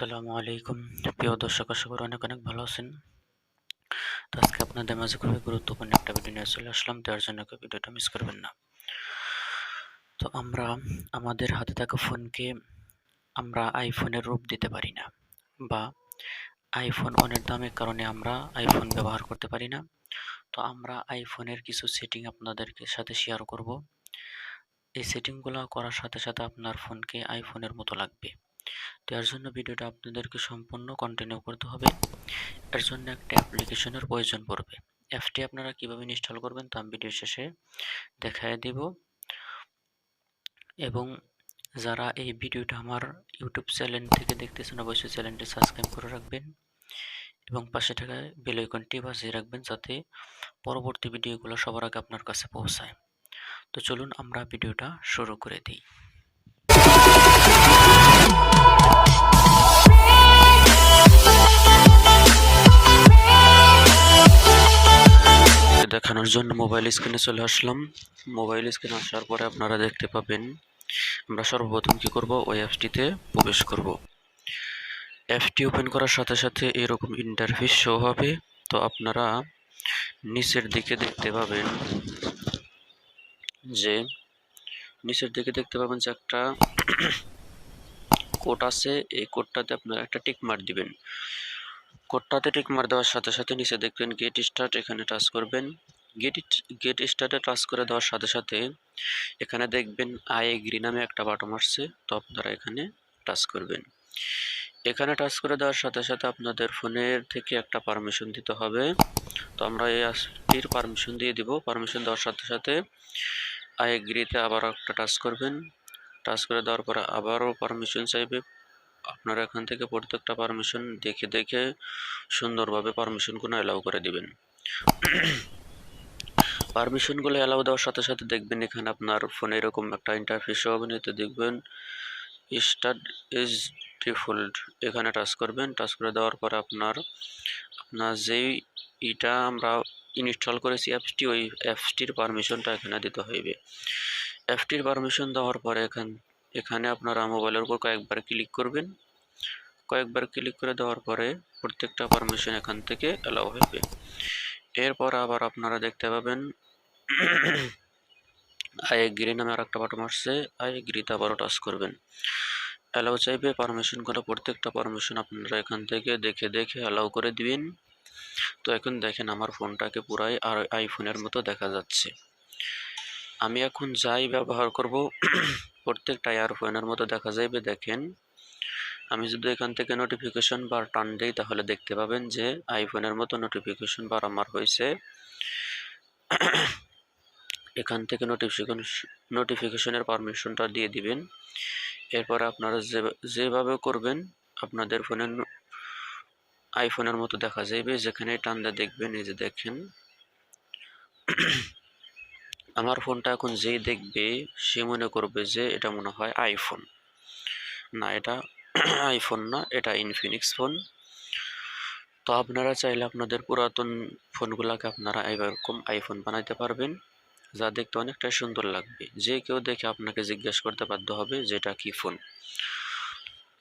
আসসালামু আলাইকুম। প্রিয় দর্শক, আশা করি অনেক অনেক ভালো আছেন। তো আজকে আপনাদের মাঝে খুবই গুরুত্বপূর্ণ একটা ভিডিও নিয়ে চলে আসলাম। দেওয়ার জন্য কেউ ভিডিওটা মিস করবেন না। তো আমরা, আমাদের হাতে থাকা ফোনকে আমরা আইফোনের রূপ দিতে পারি না বা আইফোন অনেক দামের কারণে আমরা আইফোন ব্যবহার করতে পারি না। তো আমরা আইফোনের কিছু সেটিং আপনাদেরকে সাথে শেয়ার করব। এই সেটিংগুলো করার সাথে সাথে আপনার ফোনকে আইফোনের মতো লাগবে। তো এর জন্য ভিডিওটা আপনাদেরকে সম্পূর্ণ কন্টিনিউ করতে হবে। এর জন্য একটা অ্যাপ্লিকেশনের প্রয়োজন পড়বে। অ্যাপটি আপনারা কীভাবে ইনস্টল করবেন তা আমি ভিডিও শেষে দেখায় দিব। এবং যারা এই ভিডিওটা আমার ইউটিউব চ্যানেল থেকে দেখতেছেন, অবশ্যই চ্যানেলটি সাবস্ক্রাইব করে রাখবেন এবং পাশে থাকা বেল আইকনটি বাজিয়ে রাখবেন যাতে পরবর্তী ভিডিওগুলো সবার আগে আপনার কাছে পৌঁছায়। তো চলুন আমরা ভিডিওটা শুরু করে দিই। দেখানোর জন্য মোবাইল স্ক্রিনে চলে আসলাম। মোবাইল স্ক্রিনে আসার পরে আপনারা দেখতে পাবেন, আমরা সর্বপ্রথম কি করব? ওই অ্যাপসটিতে প্রবেশ করব। অ্যাপটি ওপেন করার সাথে সাথে এরকম ইন্টারফেস শো হবে। তো আপনারা নিচের দিকে দেখতে পাবেন যে, নিচের দিকে দেখতে পাবেন যে একটা কোড আছে। এই কোডটাতে আপনারা একটা টিক মার দিবেন। কোডটাতে টিক মার দেওয়ার সাথে সাথে নিচে দেখবেন গেট স্টার্ট এখানে টাচ করবেন। গেট গেট স্টার্টে টাচ করে দেওয়ার সাথে সাথে এখানে দেখবেন আই এগ্রি নামে একটা বাটন আসছে, তো আপনারা এখানে টাচ করবেন। এখানে টাচ করে দেওয়ার সাথে সাথে আপনাদের ফোনের থেকে একটা পারমিশন দিতে হবে। তো আমরা এই অ্যাপটির পারমিশন দিয়ে দিব। পারমিশন দেওয়ার সাথে সাথে আই এগ্রিতে আবার একটা টাচ করবেন। টাচ করে দেওয়ার পরে আবারও পারমিশন চাইবে। আপনারা এখান থেকে প্রত্যেকটা পারমিশন দেখে দেখে সুন্দরভাবে পারমিশনগুলো অ্যালাউ করে দিবেন। পারমিশনগুলো অ্যালাউ দেওয়ার সাথে সাথে দেখবেন এখানে আপনার ফোনে এরকম একটা ইন্টারফেস হবে দেখবেন। স্টার্ট ইজ ডিফল্ট এখানে টাচ করবেন টাচ করে দেওয়ার পরে আপনার আপনার যেই এটা আমরা ইনস্টল করেছি অ্যাপসটি ওই অ্যাপসটির পারমিশনটা এখানে দিতে হইবে। অ্যাপটির পারমিশন দেওয়ার পরে এখান এখানে আপনারা মোবাইলের উপর কয়েকবার ক্লিক করবেন। কয়েকবার ক্লিক করে দেওয়ার পরে প্রত্যেকটা পারমিশন এখান থেকে অ্যালাউ হবে। এরপর আবার আপনারা দেখতে পাবেন আই এগ্রি নামে আর একটা বাটন আসছে আই এগ্রিতে আবারও টাচ করবেন। অ্যালাউ চাইবে পারমিশনগুলো প্রত্যেকটা পারমিশন আপনারা এখান থেকে দেখে দেখে অ্যালাউ করে দিবেন। তো এখন দেখেন আমার ফোনটাকে পুরাই আর আইফোনের মতো দেখা যাচ্ছে। আমি এখন যাই ব্যবহার করব, প্রত্যেকটা এয়ারফোনের মতো দেখা যাইবে, দেখেন। আমি যদি এখান থেকে নোটিফিকেশন বার টান দিই, তাহলে দেখতে পাবেন যে আইফোনের মতো নোটিফিকেশন বার আমার হয়েছে এখান থেকে নোটিফিকেশন নোটিফিকেশনের পারমিশনটা দিয়ে দিবেন। এরপরে আপনারা যে, যেভাবে করবেন, আপনাদের ফোনের আইফোনের মতো দেখা যাবে যেখানে টান দিয়ে দেখবেন, এই যে দেখেন। আমার ফোনটা এখন যেই দেখবে, সে মনে করবে যে এটা মনে হয় আইফোন না, এটা আইফোন না, এটা ইনফিনিক্স ফোন তো আপনারা চাইলে আপনাদের পুরাতন ফোনগুলোকে আপনারা এরকম আইফোন বানাইতে পারবেন। যা দেখতে অনেকটা সুন্দর লাগবে। যে কেউ দেখে আপনাকে জিজ্ঞেস করতে বাধ্য হবে যে এটা কি ফোন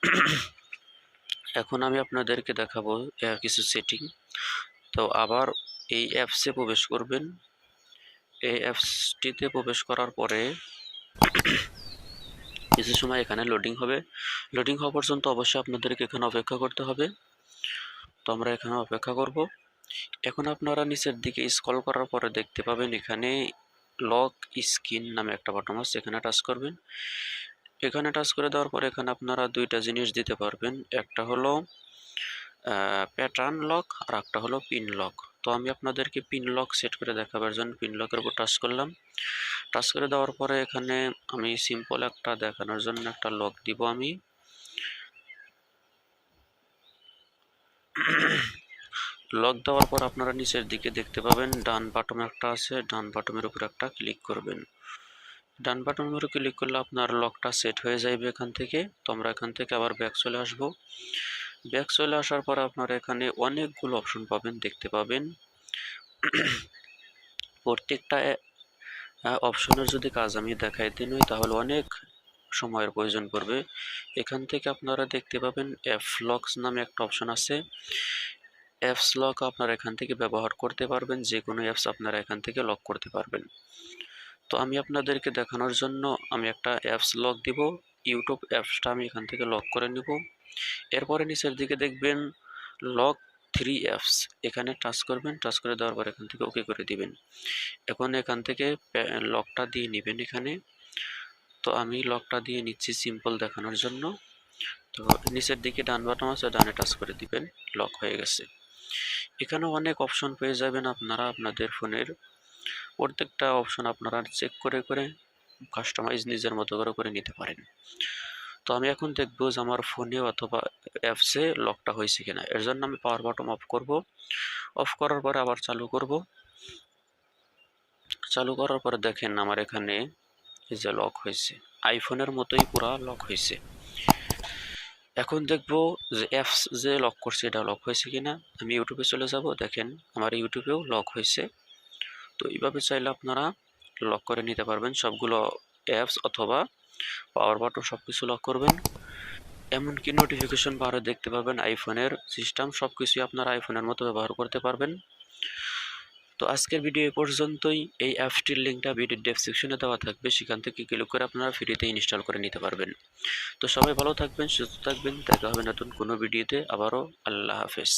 এখন আমি আপনাদেরকে দেখাবো কিছু সেটিং তো আবার এই অ্যাপসে প্রবেশ করবেন। এই অ্যাপসটিতে প্রবেশ করার পরে কিছু সময় এখানে লোডিং হবে। লোডিং হওয়া পর্যন্ত অবশ্যই আপনাদেরকে এখানে অপেক্ষা করতে হবে। তো আমরা এখানে অপেক্ষা করব। এখন আপনারা নিচের দিকে স্ক্রল করার পরে দেখতে পাবেন এখানে লক স্ক্রিন নামে একটা বাটন আছে, এখানে টাচ করবেন। এখানে টাচ করে দেওয়ার পরে এখানে আপনারা দুইটা জিনিস দিতে পারবেন। একটা হলো প্যাটার্ন লক আর একটা হলো পিন লক তো আমি আপনাদেরকে পিন লক সেট করে দেখাবার জন্য পিন লকের উপর টাচ করলাম। টাচ করে দেওয়ার পরে এখানে আমি সিম্পল একটা দেখানোর জন্য একটা লক দিব আমি। লক দেওয়ার পর আপনারা নিচের দিকে দেখতে পাবেন, ডান বাটম একটা আছে, ডান বাটমের উপর একটা ক্লিক করবেন। ডান বাটনের উপর ক্লিক করলে আপনার লকটা সেট হয়ে যাবে এখান থেকে। তো আমরা এখান থেকে আবার ব্যাক চলে আসব। ব্যাক চলে আসার পর আপনারা এখানে অনেকগুলো অপশন পাবেন, দেখতে পাবেন। প্রত্যেকটা অপশনের যদি কাজ আমি দেখাই দিন তাহলে অনেক সময়ের প্রয়োজন পড়বে। এখান থেকে আপনারা দেখতে পাবেন অ্যাপ লকস নামে একটা অপশন আছে। অ্যাপস লক আপনারা এখান থেকে ব্যবহার করতে পারবেন যে কোনো অ্যাপস আপনারা এখান থেকে লক করতে পারবেন। তো আমি আপনাদেরকে দেখানোর জন্য আমি একটা অ্যাপস লক দিব। ইউটিউব অ্যাপসটা আমি এখান থেকে লক করে নিব। এরপরে নিচের দিকে দেখবেন লক থ্রি অ্যাপস এখানে টাচ করবেন টাচ করে দেওয়ার পর এখান থেকে ওকে করে দিবেন। এখন এখান থেকে লকটা দিয়ে নেবেন এখানে। তো আমি লকটা দিয়ে নিচ্ছি সিম্পল দেখানোর জন্য। তো নিচের দিকে ডান বাটন আছে, ডানে টাচ করে দিবেন লক হয়ে গেছে। এখানে অনেক অপশন পেয়ে যাবেন আপনারা আপনাদের ফোনের। প্রত্যেকটা অপশন আপনারা চেক করে করে কাস্টমাইজ নিজের মতো করে করে নিতে পারেন। তো আমি এখন দেখব যে আমার ফোনে অথবা অ্যাপসে লকটা হয়েছে কিনা। এর জন্য আমি পাওয়ার বাটন অফ করব। অফ করার পরে আবার চালু করব। চালু করার পরে দেখেন আমার এখানে যে লক হয়েছে। আইফোনের মতোই পুরা লক হয়েছে। এখন দেখব যে অ্যাপস যে লক করছে এটা লক হয়েছে কিনা। আমি ইউটিউবে চলে যাব। দেখেন আমার ইউটিউবেও লক হয়েছে। তো এইভাবে চাইলে আপনারা লক করে নিতে পারবেন। সবগুলো অ্যাপস অথবা পাওয়ার বাটন সব কিছু লক করবেন। এমনকি নোটিফিকেশন বারও দেখতে পাবেন আইফোনের সিস্টেম সব কিছুই আপনারা আইফোনের মতো ব্যবহার করতে পারবেন। তো আজকের ভিডিও এ পর্যন্তই। এই অ্যাপসটির লিঙ্কটা ভিডিও ডেসক্রিপশনে দেওয়া থাকবে। সেখান থেকে ক্লিক করে আপনারা ফ্রিতে ইনস্টল করে নিতে পারবেন। তো সবাই ভালো থাকবেন, সুস্থ থাকবেন। দেখা হবে নতুন কোনো ভিডিওতে আবারও আল্লাহ হাফেজ।